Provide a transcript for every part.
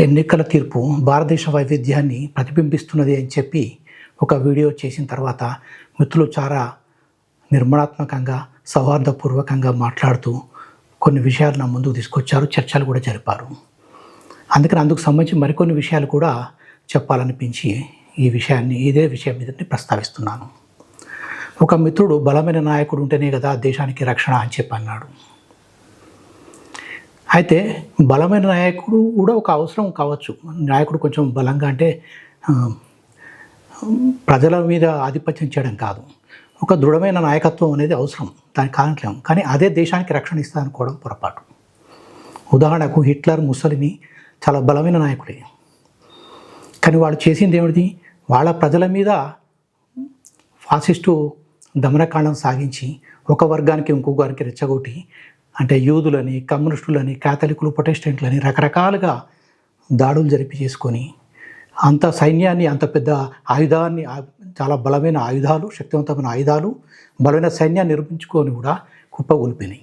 ఎన్నికల తీర్పు భారతదేశ వైవిధ్యాన్ని ప్రతిబింబిస్తున్నది అని చెప్పి ఒక వీడియో చేసిన తర్వాత మిత్రులు చాలా నిర్మాణాత్మకంగా సౌహార్దపూర్వకంగా మాట్లాడుతూ కొన్ని విషయాలు నా ముందుకు తీసుకొచ్చారు చర్చలు కూడా జరిపారు. అందుకని అందుకు సంబంధించి మరికొన్ని విషయాలు కూడా చెప్పాలనిపించి ఈ విషయాన్ని ఇదే విషయం మీద ప్రస్తావిస్తున్నాను. ఒక మిత్రుడు బలమైన నాయకుడు ఉంటేనే కదా దేశానికి రక్షణ అని చెప్పి అన్నాడు అయితే బలమైన నాయకుడు కూడా ఒక అవసరం కావచ్చు. నాయకుడు కొంచెం బలంగా అంటే ప్రజల మీద ఆధిపత్యం చేయడం కాదు. ఒక దృఢమైన నాయకత్వం అనేది అవసరం. దానికి కారణం కానీ అదే దేశానికి రక్షణ ఇస్తా అనుకోవడం పొరపాటు. ఉదాహరణకు హిట్లర్ ముసలిని చాలా బలమైన నాయకుడే. కానీ వాళ్ళు చేసింది ఏమిటి? వాళ్ళ ప్రజల మీద ఫాసిస్టు దమనకాండం సాగించి ఒక వర్గానికి ఇంకో వర్గానికి రెచ్చగొట్టి అంటే యూదులని కమ్యూనిస్టులని కాథలికులు ప్రొటెస్టెంట్లని రకరకాలుగా దాడులు జరిపి చేసుకొని అంత సైన్యాన్ని అంత పెద్ద ఆయుధాన్ని చాలా బలమైన ఆయుధాలు శక్తివంతమైన ఆయుధాలు బలమైన సైన్యాన్ని నిర్మించుకొని కూడా కుప్పగొలిపోయినాయి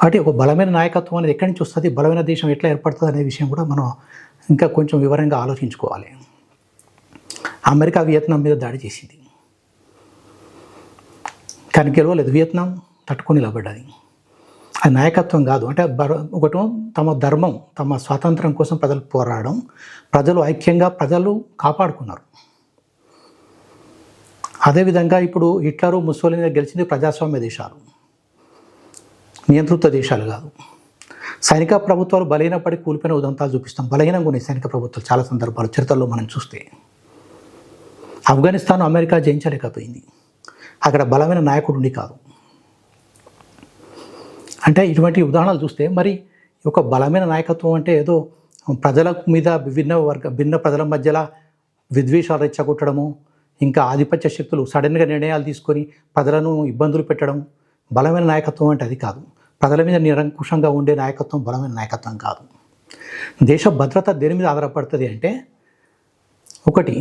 కాబట్టి ఒక బలమైన నాయకత్వం అనేది ఎక్కడి నుంచి వస్తుంది? బలమైన దేశం ఎట్లా ఏర్పడుతుంది అనే విషయం కూడా మనం ఇంకా కొంచెం వివరంగా ఆలోచించుకోవాలి. అమెరికా వియత్నాం మీద దాడి చేసింది. కానీ గెలవలేదు. వియత్నాం తట్టుకొని నిలబడ్డది అది నాయకత్వం కాదు. అంటే ఒకటి తమ ధర్మం తమ స్వాతంత్రం కోసం ప్రజలు పోరాడడం ప్రజలు ఐక్యంగా ప్రజలు కాపాడుకున్నారు. అదేవిధంగా ఇప్పుడు హిట్లరు ముస్సోలిని గెలిచింది ప్రజాస్వామ్య దేశాలు. నియంతృత్వ దేశాలు కాదు. సైనిక ప్రభుత్వాలు బలహీనపడి కూలిపోయిన ఉదంతాలు చూపిస్తాం. బలహీనంగా ఉన్నాయి సైనిక ప్రభుత్వాలు చాలా సందర్భాలు చరిత్రలో మనం చూస్తే. ఆఫ్ఘనిస్తాన్ అమెరికా జయించలేకపోయింది. అక్కడ బలమైన నాయకుడు ఉండి కాదు. అంటే ఇటువంటి ఉదాహరణలు చూస్తే మరి ఒక బలమైన నాయకత్వం అంటే ఏదో ప్రజల మీద విభిన్న వర్గ భిన్న ప్రజల మధ్యలో విద్వేషాలు రెచ్చగొట్టడము ఇంకా ఆధిపత్య శక్తులు సడన్గా నిర్ణయాలు తీసుకొని ప్రజలను ఇబ్బందులు పెట్టడం బలమైన నాయకత్వం అంటే అది కాదు. ప్రజల మీద నిరంకుశంగా ఉండే నాయకత్వం బలమైన నాయకత్వం కాదు. దేశ భద్రత దేని మీద ఆధారపడుతుంది అంటే ఒకటి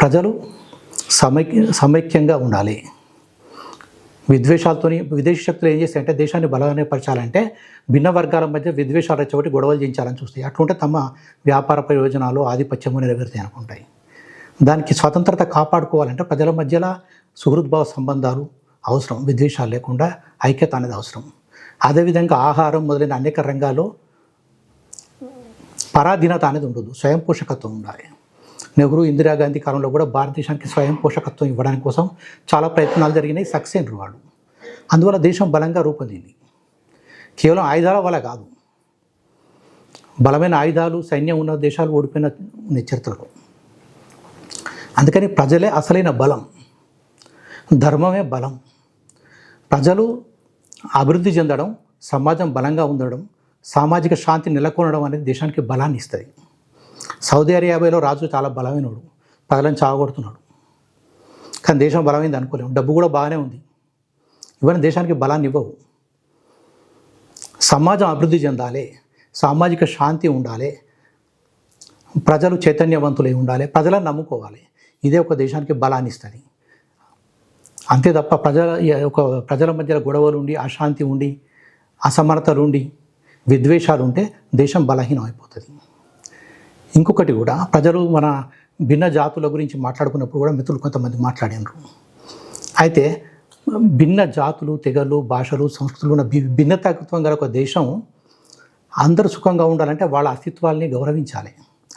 ప్రజలు సమైక్య సమైక్యంగా ఉండాలి. విద్వేషాలతోని విదేశీ శక్తులు ఏం చేస్తాయంటే దేశాన్ని బలపరచాలంటే భిన్న వర్గాల మధ్య విద్వేషాలు వచ్చేవాటి గొడవలు చేయించాలని చూస్తాయి. అట్లుంటే తమ వ్యాపార ప్రయోజనాలు ఆధిపత్యము నెరవేరుతాయి అనుకుంటాయి. దానికి స్వతంత్రత కాపాడుకోవాలంటే ప్రజల మధ్యలో సుహృద్భావ సంబంధాలు అవసరం విద్వేషాలు లేకుండా ఐక్యత అనేది అవసరం. అదేవిధంగా ఆహారం మొదలైన అనేక రంగాల్లో పరాధీనత అనేది ఉండదు స్వయం పోషకత్వం ఉండాలి. నెహ్రూ ఇందిరాగాంధీ కాలంలో కూడా భారతదేశానికి స్వయం పోషకత్వం ఇవ్వడానికి కోసం చాలా ప్రయత్నాలు జరిగినాయి సక్సెస్ అయినారు వాళ్ళు అందువల్ల దేశం బలంగా రూపొందింది. కేవలం ఆయుధాల వల్ల కాదు బలమైన ఆయుధాలు సైన్యం ఉన్న దేశాలు ఓడిపోయిన ఉన్నాయి చరిత్రలో అందుకని ప్రజలే అసలైన బలం ధర్మమే బలం. ప్రజలు అభివృద్ధి చెందడం సమాజం బలంగా ఉండడం సామాజిక శాంతి నెలకొనడం అనేది దేశానికి బలాన్ని ఇస్తుంది. సౌదీ అరేబియాలో రాజు చాలా బలమైనడు ప్రజలను చావగొడుతున్నాడు. కానీ దేశం బలమైంది అనుకోలేము. డబ్బు కూడా బాగానే ఉంది. ఇవన్నీ దేశానికి బలాన్ని ఇవ్వవు. సమాజం అభివృద్ధి చెందాలి. సామాజిక శాంతి ఉండాలి. ప్రజలు చైతన్యవంతులై ఉండాలి. ప్రజలను నమ్ముకోవాలి. ఇదే ఒక దేశానికి బలాన్ని ఇస్తుంది. అంతే తప్ప ప్రజల ఒక ప్రజల మధ్య గొడవలు ఉండి అశాంతి ఉండి అసమర్థలు ఉండి విద్వేషాలు ఉంటే దేశం బలహీనం అయిపోతుంది. ఇంకొకటి కూడా ప్రజలు మన భిన్న జాతుల గురించి మాట్లాడుకున్నప్పుడు కూడా మిత్రులు కొంతమంది మాట్లాడినరు. అయితే భిన్న జాతులు తెగలు భాషలు సంస్కృతులు ఉన్న భి- భిన్నతత్వం గల ఒక దేశం అందరూ సుఖంగా ఉండాలంటే వాళ్ళ అస్తిత్వాల్ని గౌరవించాలి.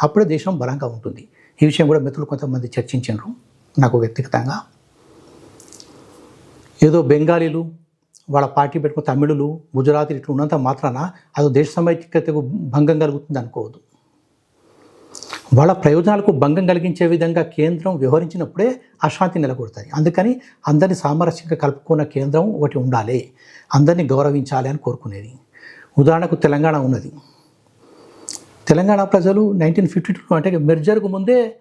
అప్పుడే దేశం బలంగా ఉంటుంది. ఈ విషయం కూడా మిత్రులు కొంతమంది చర్చించారు నాకు వ్యక్తిగతంగా ఏదో బెంగాలీలు వాళ్ళ పార్టీ పెట్టుకున్న తమిళులు గుజరాతీలు ఇట్లా ఉన్నంత మాత్రాన అది దేశ సమైక్యతకు భంగం కలుగుతుంది అనుకోవద్దు. వాళ్ళ ప్రయోజనాలకు భంగం కలిగించే విధంగా కేంద్రం వ్యవహరించినప్పుడే అశాంతి నెలకొడుతుంది అందుకని అందరినీ సామరస్యంగా కలుపుకున్న కేంద్రం ఒకటి ఉండాలి. అందరినీ గౌరవించాలి అని కోరుకునేది. ఉదాహరణకు తెలంగాణ ఉన్నది. తెలంగాణ ప్రజలు నైన్టీన్ ఫిఫ్టీ టూ అంటే మెర్జర్కు ముందే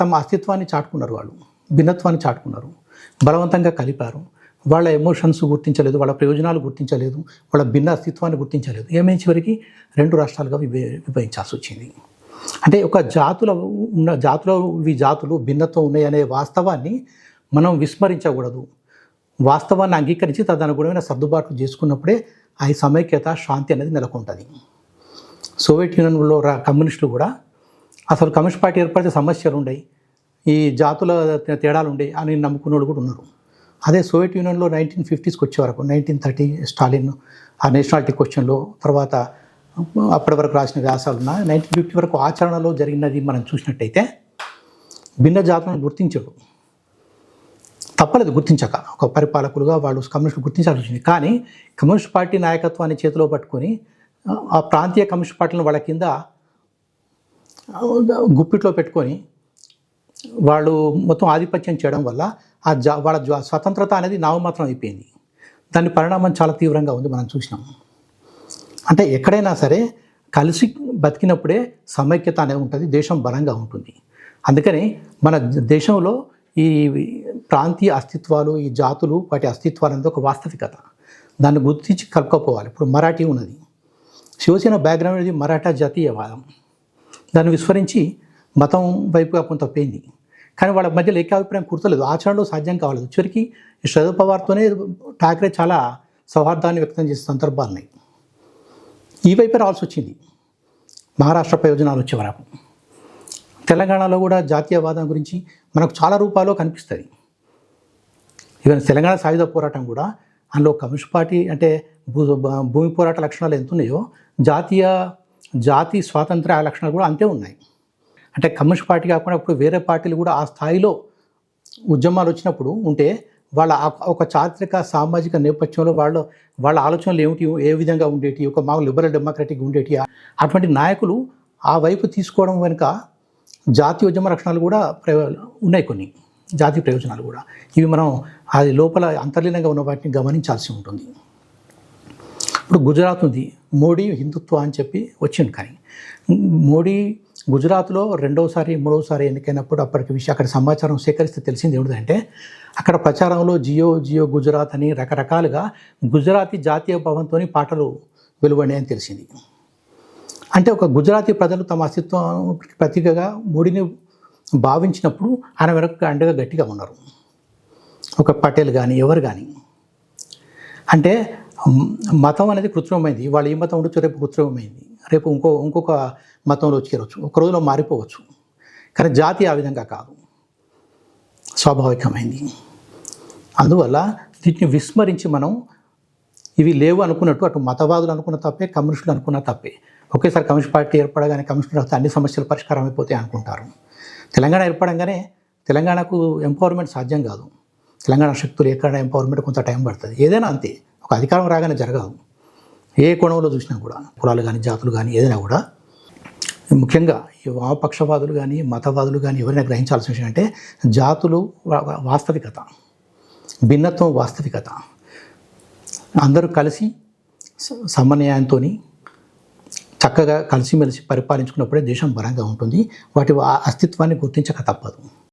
తమ అస్తిత్వాన్ని చాటుకున్నారు వాళ్ళు. భిన్నత్వాన్ని చాటుకున్నారు. బలవంతంగా కలిపారు. వాళ్ళ ఎమోషన్స్ గుర్తించలేదు వాళ్ళ ప్రయోజనాలు గుర్తించలేదు వాళ్ళ భిన్న అస్తిత్వాన్ని గుర్తించలేదు. ఏమైనా చివరికి? రెండు రాష్ట్రాలుగా విభ విభజించాల్సి వచ్చింది. అంటే ఒక జాతుల ఉన్న జాతుల ఈ జాతులు భిన్నత్వం ఉన్నాయి అనే వాస్తవాన్ని మనం విస్మరించకూడదు. వాస్తవాన్ని అంగీకరించి తదనుగుణమైన సర్దుబాట్లు చేసుకున్నప్పుడే ఆ సమైక్యత శాంతి అనేది నెలకొంటుంది. సోవియట్ యూనియన్లో రా కమ్యూనిస్టులు కూడా అసలు కమ్యూనిస్ట్ పార్టీ ఏర్పడితే సమస్యలు ఉండయి. ఈ జాతుల తేడాలు ఉండయి అని నమ్ముకున్న వాళ్ళు కూడా ఉన్నారు. అదే సోవియట్ యూనియన్లో నైన్టీన్ ఫిఫ్టీస్కి వచ్చే వరకు నైన్టీన్ థర్టీ స్టాలిన్ ఆ నేషనాలిటీ క్వశ్చన్లో తర్వాత అప్పటి వరకు రాసిన వ్యాసాలు ఉన్న. నైన్టీన్ ఫిఫ్టీ వరకు ఆచరణలో జరిగినది మనం చూసినట్టయితే భిన్న జాతులను గుర్తించడు తప్పలేదు గుర్తించక. ఒక పరిపాలకులుగా వాళ్ళు కమ్యూనిస్టులు గుర్తించాల్సి వచ్చింది. కానీ కమ్యూనిస్ట్ పార్టీ నాయకత్వాన్ని చేతిలో పట్టుకొని ఆ, ప్రాంతీయ కమ్యూనిస్ట్ పార్టీలను వాళ్ళ కింద గుప్పిట్లో పెట్టుకొని వాళ్ళు మొత్తం ఆధిపత్యం చేయడం వల్ల ఆ జా వాళ్ళ జా- స్వతంత్రత అనేది నామమాత్రం అయిపోయింది. దాని పరిణామం చాలా తీవ్రంగా ఉంది మనం చూసినాం. అంటే ఎక్కడైనా సరే కలిసి బతికినప్పుడే సమైక్యత అనేది ఉంటుంది దేశం బలంగా ఉంటుంది. అందుకని మన దేశంలో ఈ ప్రాంతీయ అస్తిత్వాలు ఈ జాతులు వాటి అస్తిత్వాలు అనేది ఒక వాస్తవికత. దాన్ని గుర్తించి కలుపుకోవాలి. ఇప్పుడు మరాఠీ ఉన్నది. శివసేన బ్యాక్గ్రౌండ్ అనేది మరాఠా జాతీయవాదం దాన్ని విస్మరించి మతం వైపుగా కొంత పోయింది. కానీ వాళ్ళ మధ్యలో ఏకాభిప్రాయం కుర్తలేదు ఆచరణలో సాధ్యం కావాలి చివరికి ఈ శరద్ పవార్తోనే ఠాకరే చాలా సౌహార్దాన్ని వ్యక్తం చేసే సందర్భాలున్నాయి ఈ వైపే రావాల్సి వచ్చింది. మహారాష్ట్ర ప్రయోజనాలు వచ్చే వరకు. తెలంగాణలో కూడా జాతీయవాదం గురించి మనకు చాలా రూపాల్లో కనిపిస్తుంది. ఈవెన్ తెలంగాణ సాయుధ పోరాటం కూడా అందులో కమ్యూనిస్ట్ పార్టీ అంటే భూ భూ- భూమి పోరాట లక్షణాలు ఎంత ఉన్నాయో జాతీయ జాతి స్వాతంత్ర లక్షణాలు కూడా అంతే ఉన్నాయి. అంటే కమ్యూనిస్ట్ పార్టీ కాకుండా ఇప్పుడు వేరే పార్టీలు కూడా ఆ స్థాయిలో ఉద్యమాలు వచ్చినప్పుడు ఉంటే వాళ్ళ ఒక చారిత్రక సామాజిక నేపథ్యంలో వాళ్ళ వాళ్ళ ఆలోచనలు ఏమిటి ఏ విధంగా ఉండేటి ఒక మా లిబరల్ డెమోక్రటిక్ ఉండేటి అటువంటి నాయకులు ఆ వైపు తీసుకోవడం వెనుక జాతీయ ఉద్యమ రక్షణలు కూడా ఉన్నాయి కొన్ని జాతీయ ప్రయోజనాలు కూడా. ఇవి మనం అది లోపల అంతర్లీనంగా ఉన్న వాటిని గమనించాల్సి ఉంటుంది. ఇప్పుడు గుజరాత్ ఉంది మోడీ హిందుత్వ అని చెప్పి వచ్చింది కానీ మోడీ గుజరాత్లో రెండోసారి మూడోసారి ఎన్నికైనప్పుడు అప్పటికి విషయం అక్కడ సమాచారం సేకరిస్తే తెలిసింది ఏమిటంటే అక్కడ ప్రచారంలో జియో జియో గుజరాత్ అని రకరకాలుగా గుజరాతీ జాతీయ భవన్తో పాటలు వెలువడినాయని తెలిసింది. అంటే ఒక గుజరాతీ ప్రజలు తమ అస్తిత్వం ప్రతీకగా మోడీని భావించినప్పుడు ఆయన వెనక అండగా గట్టిగా ఉన్నారు. ఒక పటేల్ కానీ ఎవరు కానీ అంటే మతం అనేది కృత్రిమమైంది. వాళ్ళు ఈ మతం ఉండొచ్చు రేపు కృత్రిమమైంది. రేపు ఇంకో ఇంకొక మతంలో చేరవచ్చు ఒక రోజులో మారిపోవచ్చు. కానీ జాతి ఆ విధంగా కాదు. స్వాభావికమైంది. అందువల్ల వీటిని విస్మరించి మనం ఇవి లేవు అనుకున్నట్టు అటు మతవాదులు అనుకున్న తప్పే కమ్యూనిస్టులు అనుకున్న తప్పే. ఒకేసారి కమ్యూనిస్ట్ పార్టీ ఏర్పడగానే కమ్యూనిస్టులు వస్తే అన్ని సమస్యలు పరిష్కారం అయిపోతాయి అనుకుంటారు. తెలంగాణ ఏర్పడంగానే తెలంగాణకు ఎంపవర్మెంట్ సాధ్యం కాదు. తెలంగాణ శక్తులు ఎక్కడ ఎంపవర్మెంట్ కొంత టైం పడుతుంది. ఏదైనా అంతే. ఒక అధికారం రాగానే జరగదు. ఏ కోణంలో చూసినా కూడా కులాలు కానీ జాతులు కానీ ఏదైనా కూడా ముఖ్యంగా ఈ వామపక్షవాదులు కానీ మతవాదులు కానీ ఎవరైనా గ్రహించాల్సిన విషయం అంటే జాతులు వాస్తవికత భిన్నత్వం వాస్తవికత. అందరూ కలిసి స- సమన్వయంతో చక్కగా కలిసిమెలిసి పరిపాలించుకున్నప్పుడే దేశం బలంగా ఉంటుంది. వాటి అస్తిత్వాన్ని గుర్తించక తప్పదు.